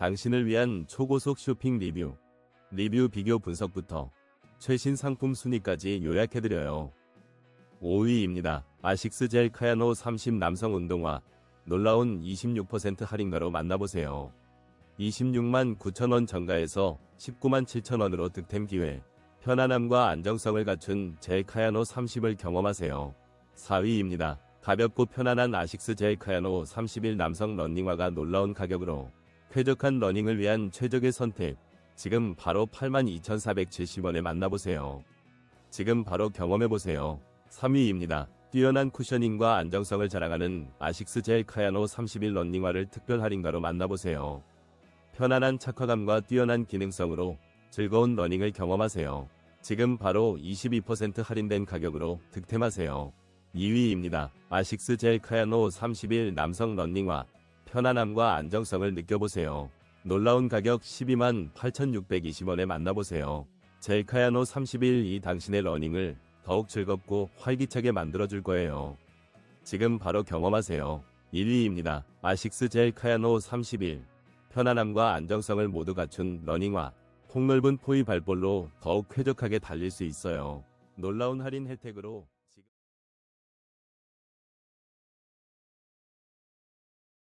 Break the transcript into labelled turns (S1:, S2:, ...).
S1: 당신을 위한 초고속 쇼핑 리뷰, 리뷰 비교 분석부터 최신 상품 순위까지 요약해드려요. 5위입니다. 아식스 젤 카야노 30 남성 운동화 놀라운 26% 할인가로 만나보세요. 26만 9천원 정가에서 19만 7천원으로 득템 기회. 편안함과 안정성을 갖춘 젤 카야노 30을 경험하세요. 4위입니다. 가볍고 편안한 아식스 젤 카야노 31 남성 러닝화가 놀라운 가격으로 쾌적한 러닝을 위한 최적의 선택. 지금 바로 82,470원에 만나보세요. 지금 바로 경험해보세요. 3위입니다. 뛰어난 쿠셔닝과 안정성을 자랑하는 아식스 젤 카야노 31 러닝화를 특별 할인가로 만나보세요. 편안한 착화감과 뛰어난 기능성으로 즐거운 러닝을 경험하세요. 지금 바로 22% 할인된 가격으로 득템하세요. 2위입니다. 아식스 젤 카야노 31 남성 러닝화 편안함과 안정성을 느껴보세요. 놀라운 가격 12만 8,620원에 만나보세요. 젤카야노 31이 당신의 러닝을 더욱 즐겁고 활기차게 만들어줄 거예요. 지금 바로 경험하세요. 1위입니다. 아식스 젤 카야노 31. 편안함과 안정성을 모두 갖춘 러닝화. 폭넓은 포위 발볼로 더욱 쾌적하게 달릴 수 있어요. 놀라운 할인 혜택으로